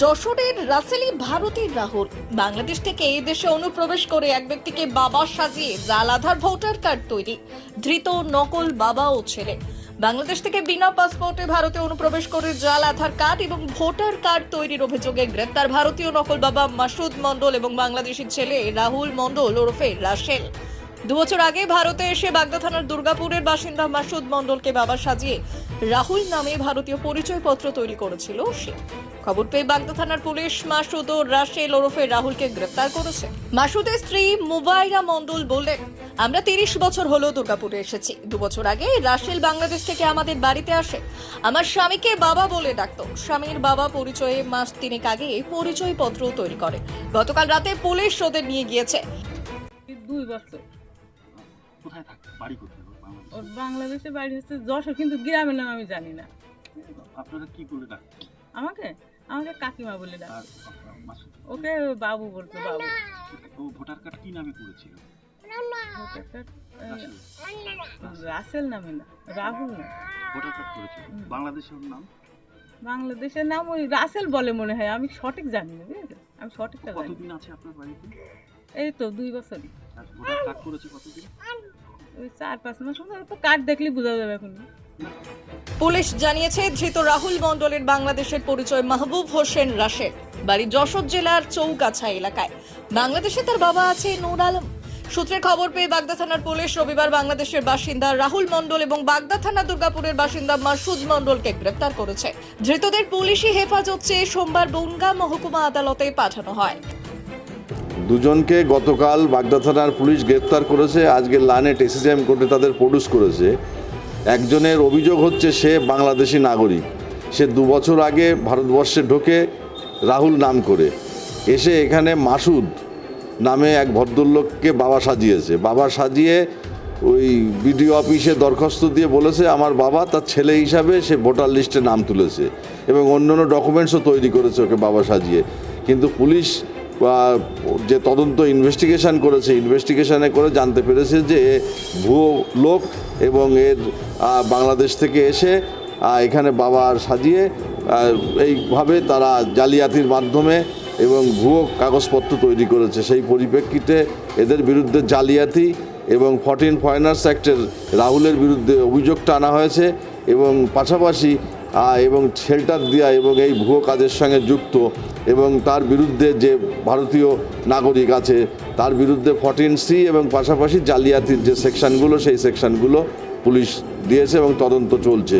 যশোরের রাসেলি ভারতীর রাহুল। বাংলাদেশ থেকে এই দেশে অনুপ্রবেশ করে এক ব্যক্তিকে বাবা সাজিয়ে জাল আধার ভোটার কার্ড তৈরি। ধৃত নকল বাবা ও ছেলে। বাংলাদেশ থেকে বিনা পাসপোর্টে ভারতে অনুপ্রবেশ করে জাল আধার কার্ড এবং ভোটার কার্ড তৈরির অভিযোগে গ্রেপ্তার ভারতীয় নকল বাবা মাসুদ মণ্ডল এবং বাংলাদেশি ছেলে রাহুল মণ্ডল ওরফে রাশেল দু বছর আগে ভারতে এসে বাগদা থানার দুর্গাপুরের বাসিন্দা মাসুদ মণ্ডলকে বাবা সাজিয়ে রাহুল নামে ভারতীয় পরিচয়পত্র তৈরি করেছিল সে। খবর পেয়ে বাগদা থানার পুলিশ মাসুদ ও রাশেল ওরফে রাহুলকে গ্রেপ্তার করেছে। মাসুদের স্ত্রী মুবাইরা মণ্ডল বললেন, আমরা তিরিশ বছর হলো দুর্গাপুরে এসেছি। দু বছর আগে রাশেল বাংলাদেশ থেকে আমাদের বাড়িতে আসে। আমার স্বামীকে বাবা বলে ডাকতো। স্বামীর বাবা পরিচয়ে মাস তিনেক আগে পরিচয়পত্র তৈরি করে। গতকাল রাতে পুলিশ ওদের নিয়ে গিয়েছে। দুই বছর। কোথায় থাকে বাড়ি কোথায় ওর বাংলাদেশে? বাংলাদেশে বাড়ি হচ্ছে যশোর কিন্তু গ্রামের নাম আমি জানি না। আপনারা কি বলে ডাকতেন? আমাকে? আমাকে কাকিমা বলে ডাক। ওকে বাবু বলতো বাবু। ও ভোটার কার্ড কি নামে করেছিল? রাসেল। নামে না রাহুল না। ভোটার কার্ড করেছিল। বাংলাদেশের নাম? বাংলাদেশের নাম ওই রাসেল বলে মনে হয় আমি সঠিক জানি না বুঝেছ আমি সঠিকটা জানি না। কতদিন আছে আপনার বাড়িতে? এই তো দুই বছরই। আর ভোটার কার্ড করেছে কতদিন? ওই চার পাঁচ মাস তো কার্ড দেখলেই বোঝা যাবে এখন। পুলিশ জানিয়েছে ধৃত রাহুল মণ্ডলের বাংলাদেশের পরিচয় মাহবুব হোসেন রাশেদ বাড়ি যশোর জেলার চৌকাছা এলাকায়। বাংলাদেশে তার বাবা আছে নূর আলম। সূত্রে খবর পেয়ে বাগদা থানার পুলিশ রবিবার বাংলাদেশের বাসিন্দা রাহুল মণ্ডল এবং বাগদা থানা দুর্গাপুরের বাসিন্দা মাসুদ মণ্ডলকে গ্রেপ্তার করেছে। ধৃতদের পুলিশি হেফাজত চেয়ে সোমবার বনগা মহকুমা আদালতে পাঠানো হয়। দুজনকে গতকাল বাগদা থানার পুলিশ গ্রেপ্তার করেছে, আজকে লানেট এসএসএম কোর্টে তাদের প্রডিউস করেছে। একজনের অভিযোগ হচ্ছে সে বাংলাদেশি নাগরিক। সে দু বছর আগে ভারতবর্ষে ঢোকে রাহুল নাম করে। এসে এখানে মাসুদ নামে এক ভদ্রলোককে বাবা সাজিয়েছে। বাবা সাজিয়ে ওই বিডিও অফিসে দরখাস্ত দিয়ে বলেছে, আমার বাবা তার ছেলে হিসাবে সে ভোটার লিস্টে নাম তুলেছে এবং অন্যান্য ডকুমেন্টসও তৈরি করেছে ওকে বাবা সাজিয়ে। কিন্তু পুলিশ যে তদন্ত ইনভেস্টিগেশন করেছে ইনভেস্টিগেশনে করে জানতে পেরেছে যে ভুয়ো লোক এবং এর বাংলাদেশ থেকে এসে এখানে বাবা সাজিয়ে এইভাবে তারা জালিয়াতির মাধ্যমে এবং ভুয়ো কাগজপত্র তৈরি করেছে। সেই পরিপ্রেক্ষিতে এদের বিরুদ্ধে জালিয়াতি এবং ফর্টিন ফরেনার্স অ্যাক্টের রাহুলের বিরুদ্ধে অভিযোগটা আনা হয়েছে এবং পাশাপাশি এবং শেল্টার দেওয়া এবং এই ভুয়ো কাজের সঙ্গে যুক্ত এবং তার বিরুদ্ধে যে ভারতীয় নাগরিক আছে, তার বিরুদ্ধে ফর্টিন সি এবং পাশাপাশি জালিয়াতির যে সেকশনগুলো, সেই সেকশনগুলো পুলিশ দিয়েছে এবং তদন্ত চলছে।